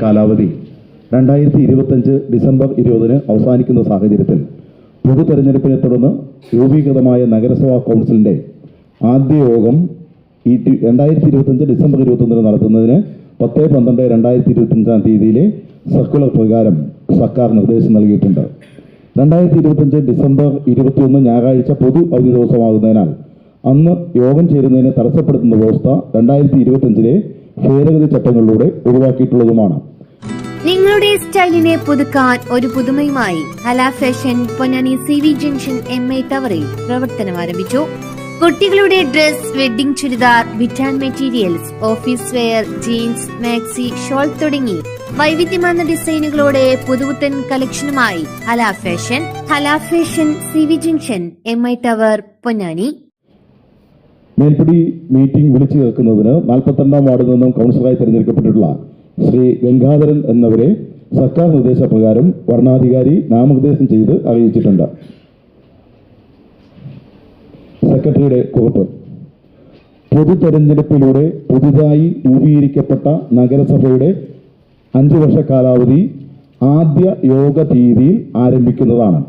കാലാവധി രണ്ടായിരത്തി ഇരുപത്തഞ്ച് ഡിസംബർ ഇരുപതിന് അവസാനിക്കുന്ന സാഹചര്യത്തിൽ പൊതു തെരഞ്ഞെടുപ്പിനെ തുടർന്ന് രൂപീകൃതമായ നഗരസഭാ കൗൺസിലിന്റെ ആദ്യ യോഗം ഈ രണ്ടായിരത്തി ഇരുപത്തഞ്ച് ഡിസംബർ ഇരുപത്തൊന്നിന് നടത്തുന്നതിന് പത്ത് പന്ത്രണ്ട് രണ്ടായിരത്തി ഇരുപത്തഞ്ചാം തീയതിയിലെ സർക്കുലർ പ്രകാരം സർക്കാർ നിർദ്ദേശം നൽകിയിട്ടുണ്ട്. രണ്ടായിരത്തി ഇരുപത്തഞ്ച് ഡിസംബർ ഇരുപത്തിയൊന്ന് ഞായറാഴ്ച പൊതു അവധി ദിവസമാകുന്നതിനാൽ അന്ന് യോഗം ചേരുന്നതിനെ തടസ്സപ്പെടുത്തുന്ന വ്യവസ്ഥ രണ്ടായിരത്തി ഇരുപത്തഞ്ചിലെ ഭേദഗതി ചട്ടങ്ങളിലൂടെ ഒഴിവാക്കിയിട്ടുള്ളതുമാണ്. നിങ്ങളുടെ സ്റ്റൈലിനെ പുതുക്കാൻ ഒരു പുതുമയുമായി Hala fashion Ponnani C V junction M A ടവറിൽ പ്രവർത്തനം ആരംഭിച്ചു. കുട്ടികളുടെ dress wedding churidar Witan materials office wear jeans maxi shawl തുടങ്ങി വൈവിധ്യമാർന്ന ഡിസൈനുകളോടെ പുതുപുത്തൻ കളക്ഷനുമായി Hala fashion Hala fashion C V junction M I tower Ponnani. മേൽപ്പടി meeting വിളിച്ചു കേൾക്കുന്നതിന് നാൽപ്പത്തിരണ്ടാം വാർഡിൽ നിന്നും കൗൺസിലറായി തിരഞ്ഞെടുക്കപ്പെട്ടിട്ടുള്ള ശ്രീ ഗംഗാധരൻ എന്നവരെ സർക്കാർ നിർദ്ദേശപ്രകാരം വരണാധികാരി നാമനിർദ്ദേശം ചെയ്ത് അറിയിച്ചിട്ടുണ്ട്. സെക്രട്ടറിയുടെ കുറിപ്പ്. പൊതു തെരഞ്ഞെടുപ്പിലൂടെ പുതുതായി രൂപീകരിക്കപ്പെട്ട നഗരസഭയുടെ അഞ്ചു വർഷ കാലാവധി ആദ്യ യോഗ തീയതിയിൽ ആരംഭിക്കുന്നതാണ്.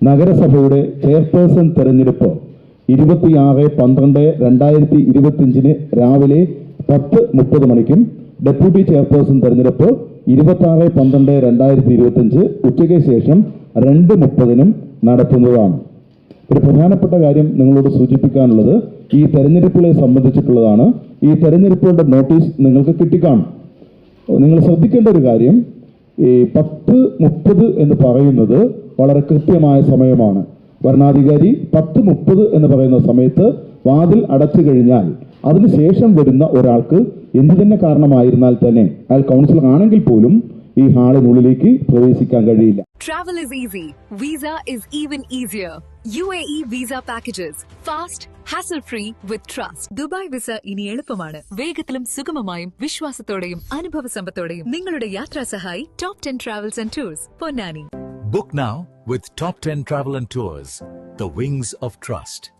നഗരസഭയുടെ ചെയർപേഴ്സൺ തെരഞ്ഞെടുപ്പ് ഇരുപത്തിയാറ് പന്ത്രണ്ട് രണ്ടായിരത്തി ഇരുപത്തിയഞ്ചിന് രാവിലെ പത്ത് മുപ്പത് മണിക്കും ഡെപ്യൂട്ടി ചെയർപേഴ്സൺ തെരഞ്ഞെടുപ്പ് ഇരുപത്തി പന്ത്രണ്ട് രണ്ടായിരത്തി ഇരുപത്തിയഞ്ച് ഉച്ചയ്ക്ക് ശേഷം രണ്ട് മുപ്പതിനും നടത്തുന്നതാണ്. ഒരു പ്രധാനപ്പെട്ട കാര്യം നിങ്ങളോട് സൂചിപ്പിക്കാനുള്ളത് ഈ തെരഞ്ഞെടുപ്പുകളെ സംബന്ധിച്ചിട്ടുള്ളതാണ്. ഈ തെരഞ്ഞെടുപ്പുകളുടെ നോട്ടീസ് നിങ്ങൾക്ക് കിട്ടിക്കാണും. നിങ്ങൾ ശ്രദ്ധിക്കേണ്ട ഒരു കാര്യം ഈ പത്ത് മുപ്പത് എന്ന് പറയുന്നത് വളരെ കൃത്യമായ സമയമാണ്. ഭരണാധികാരി പത്ത് മുപ്പത് എന്ന് പറയുന്ന സമയത്ത് വാതിൽ അടച്ചു കഴിഞ്ഞാൽ അതിനുശേഷം വരുന്ന ഒരാൾക്ക് എന്തു തന്നെ കാരണമായിരുന്നാൽ തന്നെ അയാൾ കൗൺസിലർ ആണെങ്കിൽ പോലും ഈ ഹാളിനുള്ളിലേക്ക് പ്രവേശിക്കാൻ കഴിയില്ല. Travel is easy visa is even easier U A E visa packages fast hassle free with trust Dubai visa ഇനി എളുപ്പമാണ്. വേഗത്തിലും സുഗമമായും വിശ്വാസത്തോടെയും അനുഭവ സമ്പത്തോടെയും നിങ്ങളുടെ യാത്രാ സഹായി top ten travels and tours Ponnani book now with Top 10 Travel and Tours, the wings of trust.